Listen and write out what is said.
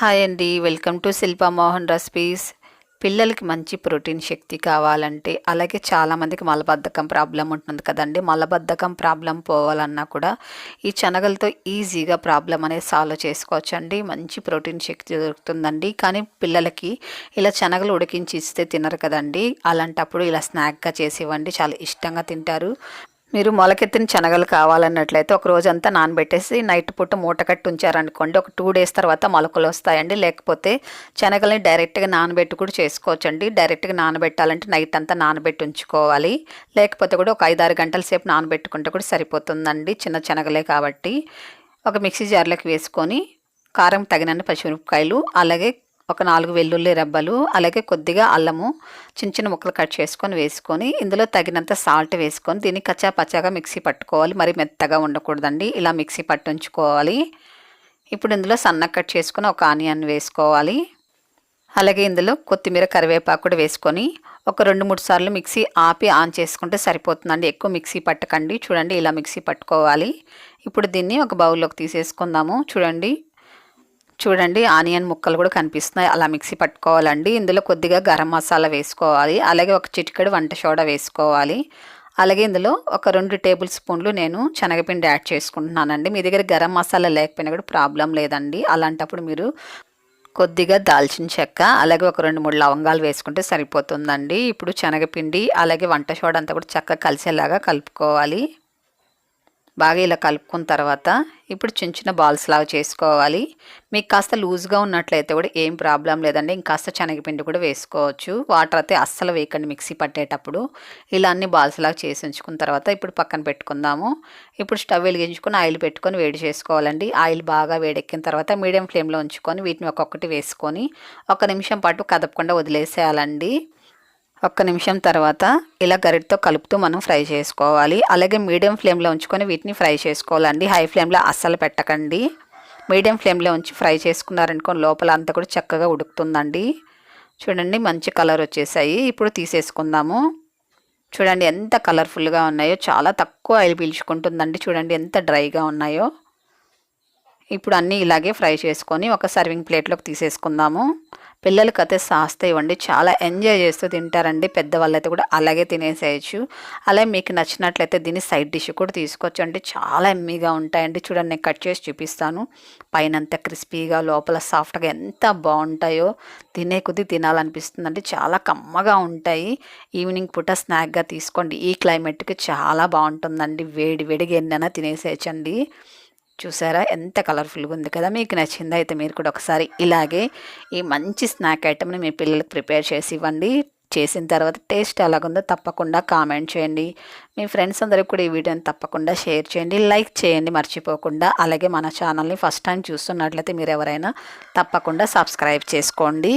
Hi అండి. Welcome to Shilpa Mohan recipes. పిల్లలకి మంచి ప్రోటీన్ శక్తి కావాలంటే అలాగే చాలామందికి మలబద్ధకం ప్రాబ్లం ఉంటుంది కదండి. మలబద్ధకం ప్రాబ్లం పోవాలన్నా కూడా ఈ శనగలతో ఈజీగా ప్రాబ్లం అనేది సాల్వ్ చేసుకోవచ్చండి. మంచి ప్రోటీన్ శక్తి దొరుకుతుందండి. కానీ పిల్లలకి ఇలా శనగలు ఉడికించి ఇస్తే తినరు కదండి. అలాంటప్పుడు ఇలా స్నాక్గా చేసి ఇవ్వండి. చాలా ఇష్టంగా తింటారు. మీరు మొలకెత్తిన శనగలు కావాలన్నట్లయితే ఒక రోజంతా నానబెట్టేసి నైట్ పూట మూట కట్టి ఉంచారనుకోండి. ఒక టూ డేస్ తర్వాత మొలకలు వస్తాయండి. లేకపోతే శనగల్ని డైరెక్ట్గా నానబెట్టి కూడా చేసుకోవచ్చండి. డైరెక్ట్గా నానబెట్టాలంటే నైట్ అంతా నానబెట్టి ఉంచుకోవాలి. లేకపోతే కూడా ఒక ఐదారు గంటల సేపు నానబెట్టుకుంటే కూడా సరిపోతుందండి చిన్న శనగలే కాబట్టి. ఒక మిక్సీ జార్లోకి వేసుకొని కారం తగినన్ని పచ్చిమిరపకాయలు అలాగే ఒక నాలుగు వెల్లుల్లి రెబ్బలు అలాగే కొద్దిగా అల్లము చిన్న చిన్న ముక్కలు కట్ చేసుకొని వేసుకొని ఇందులో తగినంత సాల్ట్ వేసుకొని దీన్ని కచ్చా పచ్చాగా మిక్సీ పట్టుకోవాలి. మరి మెత్తగా ఉండకూడదండి. ఇలా మిక్సీ పట్టుంచుకోవాలి. ఇప్పుడు ఇందులో సన్న కట్ చేసుకుని ఒక ఆనియన్ వేసుకోవాలి. అలాగే ఇందులో కొత్తిమీర కరివేపాకు కూడా వేసుకొని ఒక రెండు మూడు సార్లు మిక్సీ ఆపి ఆన్ చేసుకుంటే సరిపోతుందండి. ఎక్కువ మిక్సీ పట్టకండి. చూడండి ఇలా మిక్సీ పట్టుకోవాలి. ఇప్పుడు దీన్ని ఒక బౌల్లోకి తీసేసుకుందాము. చూడండి చూడండి ఆనియన్ ముక్కలు కూడా కనిపిస్తున్నాయి. అలా మిక్సీ పట్టుకోవాలండి. ఇందులో కొద్దిగా గరం మసాలా వేసుకోవాలి. అలాగే ఒక చిటికెడు వంట సోడా వేసుకోవాలి. అలాగే ఇందులో ఒక రెండు టేబుల్ స్పూన్లు నేను శనగపిండి యాడ్ చేసుకుంటున్నానండి. మీ దగ్గర గరం మసాలా లేకపోయినా కూడా ప్రాబ్లం లేదండి. అలాంటప్పుడు మీరు కొద్దిగా దాల్చిన చెక్క అలాగే ఒక రెండు మూడు లవంగాలు వేసుకుంటే సరిపోతుందండి. ఇప్పుడు శనగపిండి అలాగే వంట సోడా అంతా కూడా చక్కగా కలిసేలాగా కలుపుకోవాలి. బాగా ఇలా కలుపుకున్న తర్వాత ఇప్పుడు చిన్న చిన్న బాల్స్ లాగా చేసుకోవాలి. మీకు కాస్త లూజ్గా ఉన్నట్లయితే కూడా ఏం ప్రాబ్లం లేదండి. ఇంకాస్త శనగపిండి కూడా వేసుకోవచ్చు. వాటర్ అయితే అస్సలు వేయకండి మిక్సీ పట్టేటప్పుడు. ఇలా అన్ని బాల్స్ లాగా చేసి ఉంచుకున్న తర్వాత ఇప్పుడు పక్కన పెట్టుకుందాము. ఇప్పుడు స్టవ్ వెలిగించుకొని ఆయిల్ పెట్టుకొని వేడి చేసుకోవాలండి. ఆయిల్ బాగా వేడెక్కిన తర్వాత మీడియం ఫ్లేమ్లో ఉంచుకొని వీటిని ఒక్కొక్కటి వేసుకొని ఒక నిమిషం పాటు కదపకుండా వదిలేసేయాలండి. ఒక్క నిమిషం తర్వాత ఇలా గరిటతో కలుపుతూ మనం ఫ్రై చేసుకోవాలి. అలాగే మీడియం ఫ్లేమ్లో ఉంచుకొని వీటిని ఫ్రై చేసుకోవాలండి. హై ఫ్లేమ్లో అస్సలు పెట్టకండి. మీడియం ఫ్లేమ్లో ఉంచి ఫ్రై చేసుకున్నారనుకో లోపల అంతా కూడా చక్కగా ఉడుకుతుందండి. చూడండి మంచి కలర్ వచ్చేసాయి. ఇప్పుడు తీసేసుకుందాము. చూడండి ఎంత కలర్ఫుల్గా ఉన్నాయో చాలా తక్కువ ఆయిల్ పీల్చుకుంటుందండి. చూడండి ఎంత డ్రైగా ఉన్నాయో. ఇప్పుడు అన్నీ ఇలాగే ఫ్రై చేసుకొని ఒక సర్వింగ్ ప్లేట్లోకి తీసేసుకుందాము. పిల్లలకి అయితే సాస్త ఇవ్వండి. చాలా ఎంజాయ్ చేస్తూ తింటారండి. పెద్దవాళ్ళైతే కూడా అలాగే తినేసేయచ్చు. అలాగే మీకు నచ్చినట్లయితే దీన్ని సైడ్ డిష్ కూడా తీసుకోవచ్చు అంటే చాలా ఎమ్మీగా ఉంటాయండి. చూడండి నేను కట్ చేసి చూపిస్తాను. పైన అంత క్రిస్పీగా లోపల సాఫ్ట్గా ఎంత బాగుంటాయో తినే కొద్దీ తినాలనిపిస్తుందండి. చాలా కమ్మగా ఉంటాయి. ఈవినింగ్ పూట స్నాక్గా తీసుకోండి. ఈ క్లైమేట్కి చాలా బాగుంటుందండి. వేడి వేడిగా ఎన్నైనా తినేసేయచ్చండి. చూసారా? ఎంత కలర్ఫుల్గా ఉంది కదా! మీకు నచ్చింది? అయితే మీరు కూడా ఒకసారి ఇలాగే ఈ మంచి స్నాక్ ఐటమ్ని మీ పిల్లలకు ప్రిపేర్ చేసి ఇవ్వండి. చేసిన తర్వాత టేస్ట్ ఎలాగుందో తప్పకుండా కామెంట్ చేయండి. మీ ఫ్రెండ్స్ అందరికి కూడా ఈ వీడియోని తప్పకుండా షేర్ చేయండి. లైక్ చేయండి మర్చిపోకుండా. అలాగే మన ఛానల్ని ఫస్ట్ టైం చూస్తున్నట్లయితే మీరు ఎవరైనా తప్పకుండా సబ్స్క్రైబ్ చేసుకోండి.